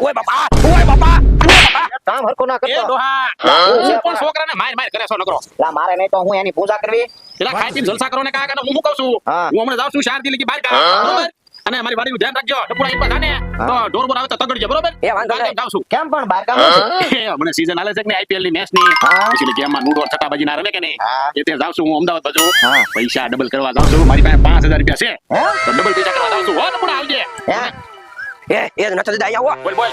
ઓય બાપા ઓય બાપા કામ હરખું ના એ ડોહા હું? હું પણ છોકરાને માર માર કરે છો નકરો? લા મારે નહીં તો હું એની પૂજા કરવી. પેલા ખાઈ પીને જલસા કરો ને કાકા હું શું કહું છું? હું. હમણાં જાઉં છું શારદી લીધી બહાર બરોબર? અને મારી વાડીનું ધ્યાન રાખજો. ટપુડા એક ને તો ઢોર બોર આવે તો તગડજો બરોબર? એ વાંધો નહીં. જાઉં છું. કેમ પણ બાર કામ છે? એ હમણાં season છે કે આઈપીએલની મેચની? હા. પછી ગેમમાં નૂડો છટાબાજી ના રમે કે નહીં? એ તે જાઉં છું હું અમદાવાદ બાજુ. પૈસા ડબલ કરવા જાઉં છું. મારી પાસે પાંચ હજાર રૂપિયા છે. તો ડબલ પૈસા કરવા જાઉં છું. હો ટપુડા આવજે. હે એ એ નતા દાદા આવો બોલ બોલ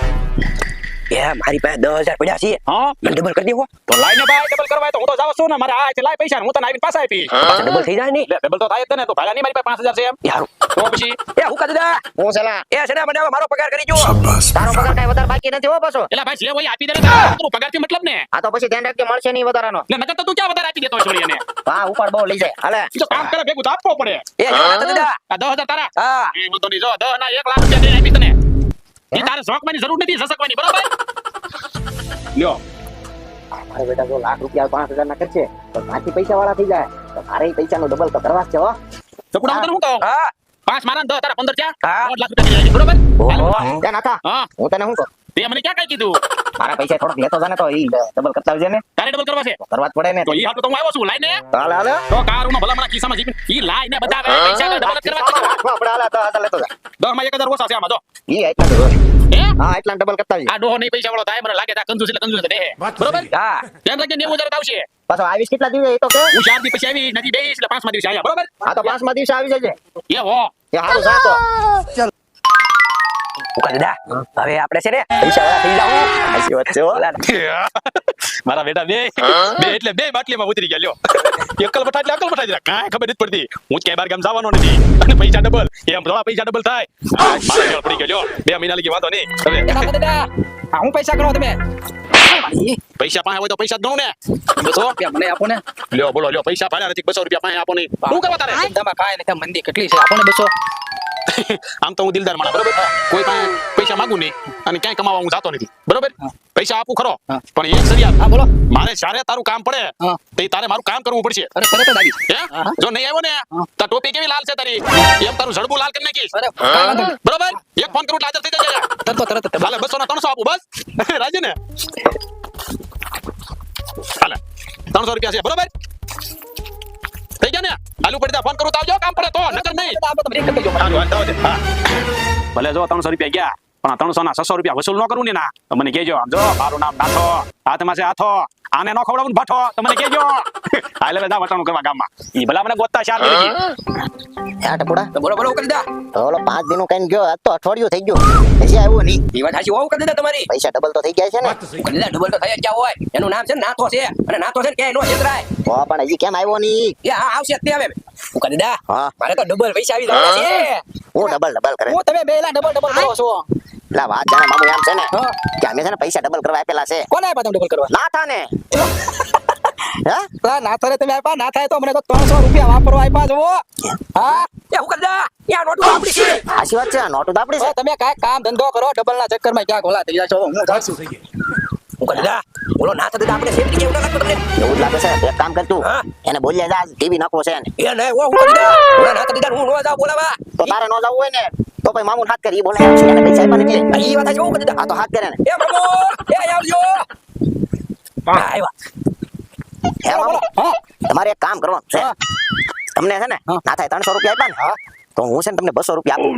એ મારી પાસે દસ હજાર પડ્યા છે હા મને ડબલ કરી દેવો તો લાઈને ભાઈ ડબલ કરવા તો હું તો જાઉં છું ને મારે આ છે લાય પૈસા હું તને આવીને પાછા આપી ડબલ થઈ જાય ને ડબલ તો થાય જ ને તો ભાડા નહીં મારી પાસે પાંચ હજાર છે એમ યાર તો પછી એ હું કહું દાદા હું સલા એ છે ને મને મારો પગાર કરી જો તારો પગાર કઈ વધારે બાકી નથી હો પાછો એલા ભાઈ જે હોય આપી દે ને તારું પગારથી મતલબ ને આ તો પછી ધ્યાન રાખજે મળશે નહીં વધારાનો લે નકર તો તું ક્યાં વધારે આપી દેતો છોડી એને હા ઉપર બહુ લઈ જાય હાલે તો કામ કરે ભેગું તો આપવો પડે એ તારા હા એ બધો નહીં જો દસ ના એક લાખ રૂપિયા દઈને આપી તને ઈ તારે શોખવાની જરૂર નથી સસકવાની બરાબર? લ્યો. મારે બેટા જો લાખ રૂપિયા પાંચ હજાર ના ખર્ચે તો બાકી પૈસા વાળા થઈ જાય. તો મારે પૈસા નો ડબલ તો કરવા જ છે હો. ચકુડા હું કહું? હા. પાંચ મારા દસ તારા પંદર થયા. દોઢ લાખ રૂપિયા બરોબર? હા. હું તને શું કહું? તે મને ક્યાં કઈ કીધું? મારા પૈસા થોડોક લેતો જાને તો ઈ ડબલ કરતા આવજે ને તારે ડબલ કરવા છે? કરવા પડે ને. તો ઈ હાટુ તો હું આવ્યો છું લાઈને. તો હાલે? હાલે તો કારુનો ભલા મારા ખિસ્સામાં જીપીને ઈ લાઈને બતાવે પૈસા ડબલ કરવા છે. આપણે હાલે તો હાથે લેતો જા. દો માં 1000 ઓછા છે આમાં દો ઈ એટલા દો હે? હા એટલા ડબલ કરતા આવજે આ ડોહો નહીં પૈસા વાળો થાય મને લાગે આ કંજૂસ એટલે કંજૂસ દે બરોબર? હા. ધ્યાન રાખજે 90000 આવશે. પાછો આવીશ કેટલા દિવસે? એ તો કે. હું ચાર દિવસ પછી આવી નથી બે એટલે પાંચમા દિવસે આવ્યા બરોબર? આ તો પાંચમા દિવસે આવી જજે. એ હો. એ હારું જાતો હું કહું હવે આપણે છે ને પૈસા વાળા થઈ જાવ સાચી વાત છે મારા બેટા બે. બે એટલે બે બાટલીમાં ઉતરી ગયા લ્યો. એકલ બઠા એટલે અકલ બઠા જરા કાંઈ ખબર નથી પડતી. હું ક્યાંય બાર ગામ જવાનો નથી. અને પૈસા ડબલ એમ થોડા પૈસા ડબલ થાય. આ મારા મેળ પડી ગયો બે મહિના લગી વાંધો નહીં. હવે આ હું પૈસા ગણો તમે? પૈસા પાસે હોય તો પૈસા દઉં ને. બસો રૂપિયા મને આપો ને. લ્યો બોલો લ્યો. પૈસા ભાડ્યા નથી બસો રૂપિયા પાસે આપો નહીં. શું કરવા તારે? ધંધામાં કાંઈ નથી મંદી કેટલી છે? આપો ને બસો. આમ તો હું દિલદાર માણસ બરોબર? કોઈ પણ પૈસા માંગુ નહીં અને ક્યાંય કમાવા હું જાતો નથી બરોબર? પૈસા આપું ખરો પણ એક સરિયા હા બોલો. મારે જ્યારે તારું કામ પડે. તે તારે મારું કામ કરવું પડશે. અરે તરત જ આવીશ જો નહીં આવ્યો ને તો ટોપી કેવી લાલ છે તારી? એમ તારું જડબું લાલ કરી નાખીશ. બરોબર? એક ફોન કરું હાજર થઈ જાય તરત તરત ભલે બસો ના ત્રણસો આપું બસ. રાજી ને? હાલે. ત્રણસો રૂપિયા છે બરોબર? ગયા ને પડી ફોન કરું તો આવજો કામ પડે તો નકર નહીં. હાલો, હાલ. ભલે જો ત્રણસો રૂપિયા ગયા પણ આ ત્રણસો ના છસો રૂપિયા વસૂલ ન કરું ને ના. તો મને કેજો જો મારું નામ નાથો હાથમાં છે હાથો. આને નો ખવડાવું ભઠો તમને કેજો હાલે જા વટાણું કરવા ગામમાં. ઈ ભલા મને ગોતા શાર કરી ગઈ. હે તો બોલો બોલો કરી દા. તો ઓલો 5 દિનો કઈન ગયો આજ તો અઠવાડિયું થઈ ગયું. હજી આવ્યો નહીં. ઈ વાત સાચી હોવું કરી દે તમારી. પૈસા ડબલ તો થઈ ગયા છે ને. કરી ડબલ તો થઈ ગયા હોય. એનું નામ છે ને નાથો છે. અને નાથો છે ને ક્યાંય નો છેતરાય. ઓ પણ હજી કેમ આવ્યો ની એ હા આવશે તે હવે. હું કરી દા હા. મારે તો ડબલ પૈસા આવી જવાના છે. હું ડબલ ડબલ કરે. ઓ તમે બેલા ડબલ ડબલ કરો છો. લા વાત જાણે મામુ એમ છે ને. કે અમે છે ને પૈસા ડબલ કરવા આપેલા છે. કોને આપ્યા તમે ડબલ કરવા? નાથા ને હા, નાથા તમે આપ્યા નાથા તો મને તો ત્રણસો રૂપિયા વાપરવા આપ્યા જુઓ. હા? એ હું કરી દા યા નોટ આપડી છે. આશી વાત છે નોટો આપડી છે. તમે કાય કામ ધંધો કરો ડબલ ના ચક્કરમાં ક્યાં ગોલા થઈ જાય હું હું થઈ ગયો હું કરી દા બોલો ના થતા આપણે સેફ કેવું ના લાગતું તમને? એવું જ લાગે છે એક કામ કર તું. હા. એને બોલ્યા જા ટીવી નાખો છે ને એ નહીં ઓ હું કરી દા બોલો ના થતા હું નો જાવ બોલાવા. તો તારે નો જાવ હોય ને. તો ભાઈ મામુ હાથ કરી બોલે છે એને પૈસા આપ્યા એટલે ઈ વાત જો હું કરી આ તો હાથ કરે ને એ બાબુ એ આવજો પણ આવ્યા હે મામુ તમારે એક કામ કરવાનું છે તમને છે ને. ના થાય ત્રણસો રૂપિયા આપ્યા ને તો હું છે ને તમને બસો રૂપિયા આપું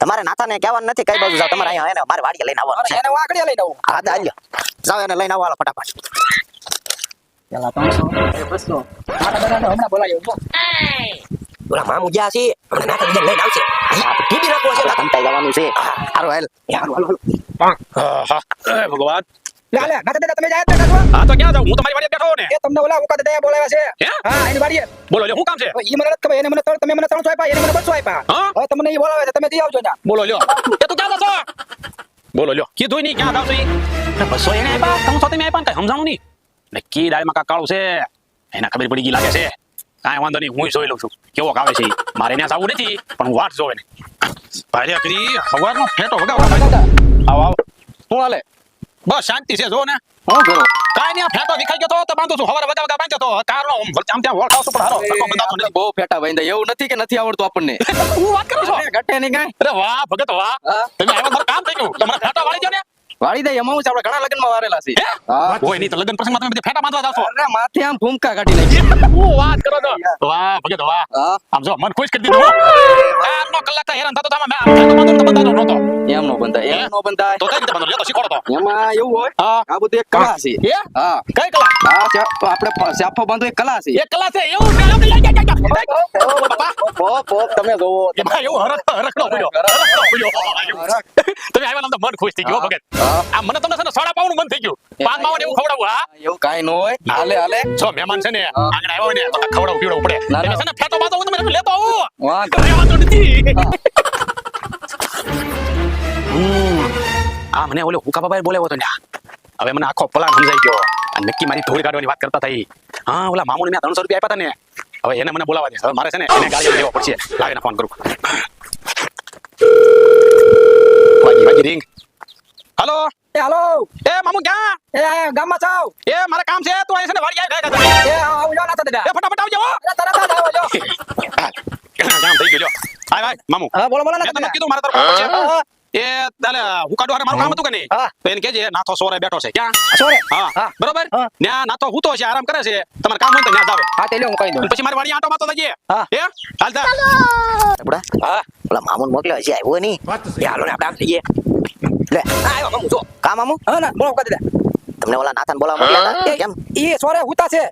તમારે નાથા ને કહેવાનું નથી કઈ બાજુ જાવ તમારે અહીંયા એને મારે વાડીએ લઈને આવવાનું છે એને વાકડીએ લઈ આવું હા તો હાલ્યો જાવ એને લઈને આવવા હાલો ફટાફટ પેલા ત્રણસો બસો હમણાં બોલાવી બોલા મામુ જ્યાં છે હમણાં નાથ દીધા લઈને આવશે ટીવી રાખવો છે કંટાઈ જવાનું છે હારું હાલ એ હાલો હાલો હાલો હા, હા. એ ભગવાન લે લે દાદા તમે જાય હા તો ક્યાં જાઉં હું તમારી વાડીએ બેઠો ને એ તમને ઓલા ઉકા દાદા બોલાવ્યા છે હા એની વાડીએ બોલો લ્યો શું કામ છે ઈ મને ખબર એને મને તમે મને ત્રણસો આપ્યા એને મને બસો આપ્યા હા તમને ઈ બોલાવે છે તમે જઈ આવજો બોલો લ્યો એ તું ક્યાં જશો બોલો લ્યો કીધું નહીં ક્યાં જાવ છો ઈ? ને બસો એને આપ્યા ત્રણસો તમે આપ્યા કઈ સમજાણું નહીં ને કી દાળમાં કાંઈ કાળું છે એના ખબર પડી ગઈ લાગે છે કાંઈ વાંધો નહીં હું જોઈ લઉં છું. કેવો આવે છે મારે ત્યાં જવું નથી પણ હું વાટ જોવે ને. ભાઈ કરી સવારનો ફેટો વગાવવા આવો આવો. શું હાલે? બસ શાંતિ છે જો ને. હું કરો? કાંઈ નહીં ફેટો દેખાઈ ગયો તો તો બાંધું છું. હવારે વગા વગા બાંધ્યો તો કારનો આમ ત્યાં વોળ છું પણ હારો ધક્કો બંધાતો નથી. બહુ ફેટા ભાઈ એવું નથી કે નથી આવડતું આપણને. હું વાત કરું છું? ઘટે નહીં કાંઈ. અરે વાહ ભગત વાહ. તમે આવ્યો કામ થઈ ગયું. તમારા ફેટા વાળી ગયો ને. વાળી દે એમાં આપણે ઘણા લગ્નમાં વારેલા છે ઓય નહીં તો લગ્ન પ્રસંગમાં તમે બધી ફેટા બાંધવા જાવ છો. અરે માથે આમ ભૂમકા કાઢી નાખી હું વાત કરો છો? વાહ ભગત વાહ. આમ જો મન ખુશ કરી દીધું હો. આજનો કલાક હેરાન થતો તો મેં બાંધવાનો તો બંધાતો નહોતો. એમ નો બંધાય એમ નો બંધાય. તો કઈ રીતે બાંધો? લ્યો તો શીખવાડો તો. એમાં એવું હોય આ બધું એક કલા છે. એ હા. કઈ કલા? હા આપણે સાફો બાંધવો એક કલા છે. એક કલા છે એવું તમે જોવો. એમાં એવું હરખ હરખડો બોલ્યો. હરખડો બોલ્યો. તમે આવ્યા ને તો મન ખુશ થઈ ગયો ભગત. હા. આ મને તમને છે ને સોડા પાવાનું મન થઈ ગયું. પાન માવો એવું ખવડાવવું હા? એવું કાંઈ ન હોય. હાલે હાલે. જો મહેમાન છે ને આગળ આવ્યો ને તો ખવડાવવું પીવડાવવું પડે. ના, ના. એટલે છે ને ફેટો બાંધો હું તમને લેતો આવું. વાહ ઘરે વાંધો નથી. આ મને ઓલો હુકા બાબાએ બોલાવ્યો હતો ને. હવે મને આખો પ્લાન સમજાઈ ગયો. અને નક્કી મારી ધોળી કાઢવાની વાત કરતા થઈ. હા ઓલા મામુને મેં ત્રણસો રૂપિયા આપ્યા હતા ને. હવે એને મને બોલાવા દે હવે મારે છે ને એને ગાડી લેવા પડશે. લાવીને ફોન કરું. વાગી વાગી રિંગ હલો? એ હલો? એ મામુ ક્યાં? એ ગામમાં છો? એ મારે કામ છે તું અહીં છે ને વાડી આવી ગયા. એ આવજો ના થતા એ ફટાફટ આવજો તરત જ આવો કામ થઈ ગયું લ્યો હાય હાય મામુ. હા બોલો બોલો મેં તમે કીધું મારા તરફ છે. એ તાલે હું કાઢો મારું કામ હતું કે નહીં? તો એને કેજે નાથો સોરે બેઠો છે ક્યાં? સોરે? હા હા. બરોબર. ત્યાં નાથો હૂતો છે આરામ કરે છે. તમારે કામ હોય તો ત્યાં જાવે હા તે લ્યો હું કહી દઉં. પછી મારી વાડી આંટો માતો જઈએ. હા. એ હાલતા ટપુડા હા ઓલા મામુન મોકલ્યો છે આવ્યો નહીં. એ હાલો ને આપણે આમ જઈએ લે આ આવ્યો મામુ જો કા મામુ હા ના. બોલો કરી દે. તમને ઓલા નાથાન બોલાવા મોકલ્યા હતા? કેમ? એ સોરે હુતા છે.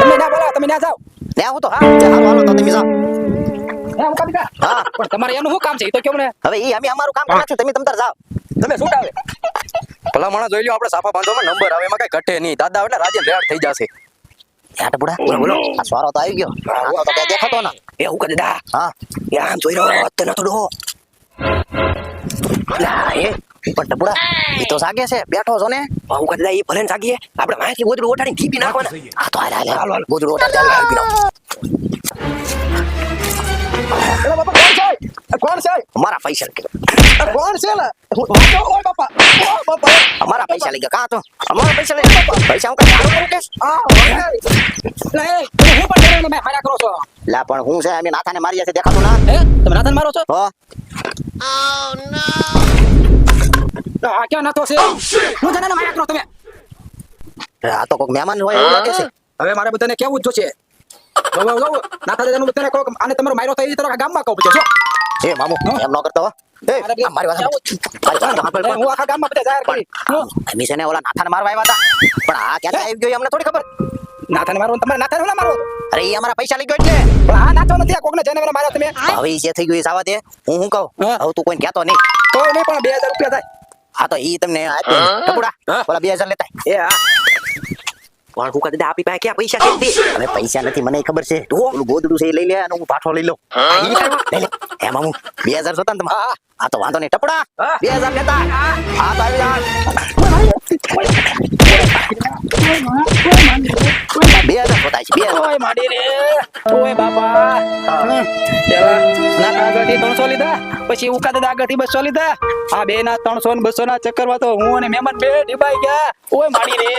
તમે ના બોલાવો તમે ના જાઓ. ને હું તો હા તે હાલો હાલો તો તમે જાઓ. હે. પણ તમારે એનું શું કામ છે? એ તો કેવું ને? હવે એ અમે અમારું કામ કરવા નાખ્યું તમે તમતાર જાઓ. તમે શું આવે ભલા માણસ જોઈ લ્યો આપણે સાફા બાંધવામાં નંબર આવે એમાં કઈ ઘટે નહીં. દાદા એટલે રાજે રેડ થઈ જશે. યા ટપુડા બોલો બોલો. આ સ્વારો તો આવી ગયો. તો દેખાતો ના. એ હું કરી દા. હા. જોઈ રહ્યો તે નતો ડોહો. લા એ. પણ ટપુડા. એ. તો જાગે છે. બેઠો છો ને? હું કદાચ એ ભલે સાગીએ. આપણે માહિતી ગોદડું ઓટાડીને ઠીપી નાખવાના. આ તો હાલ હાલ ગોદડું ઓટા ચાલ હાલ અરે કોણ છે? કોણ અમારા પૈસા લઈ કોણ છે લા? ઓય બાપા. ઓ બાપા. અમારા પૈસા લઈ ગયા. કાં તો? અમારા પૈસા લઈ પૈસા હું કઈ કરું કેસ આ લે હું પણ મેં હાર્યા કરો છો? લા પણ હું છે અમે નાથાને માર્યા છે દેખાતું ના? હે? તમે નાથન મારો છો? હો. આ ક્યાં નાતો છે? હું જાણે માર્યા કરો તમે. આ તો કોઈક મહેમાન હોય એવું લાગે છે. હવે મારે બધાને કેવું જ જોશે. હવે હવે હવે દાદાનું બધાને કહો કે આને તમારો માર્યો થાય એ ગામમાં કહું પછી જો. એ મામુ એમ ન કરતો હો. મારી વાત સાંભળ. મારી વાત સાંભળ. હું આખા ગામમાં બધા જાહેર કરી. અમે છે ને ઓલા નાથાને મારવા આવ્યા હતા. પણ આ ક્યાંથી આવી ગયો અમને થોડી ખબર. નાથાને મારો તમારે નાથાને મારો અરે એ અમારા પૈસા લઈ ગયો એટલે. પણ આ નાથો નથી આ કોકને જેને મને માર્યો તમે. હવે જે થઈ ગયું એ સાવા દે. હું શું કહું? હા. હવે તું કોઈ કહેતો નહીં. તો નહીં પણ બે હજાર રૂપિયા થાય. હા તો ઈ તમને આપી ટપુડા ઓલા બે હજાર લેતા. એ હા. પણ કુકા કરી આપી પાસે ક્યાં પૈસા કેમ હવે પૈસા નથી મને ખબર છે. ઓલું ગોદડું છે એ લઈ લે અને હું પાઠો લઈ લઉં. લઈ લે. હે મામુ બે હજાર જોતા ને તમે હા. તો વાંધો નહીં. ટપડા બે હજાર લેતા. હા. તો આવી જા બે હજાર જોતા છે બે હજાર. ઓય બાપા. પેલા ના આગળથી ત્રણસો લીધા પછી ઉકા દાદા આગળથી બસો લીધા. આ બે ના ત્રણસો ને બસો ના ચક્કરમાં તો હું અને મહેમાન બે ડીબાઈ ગયા. ઓય માડી રે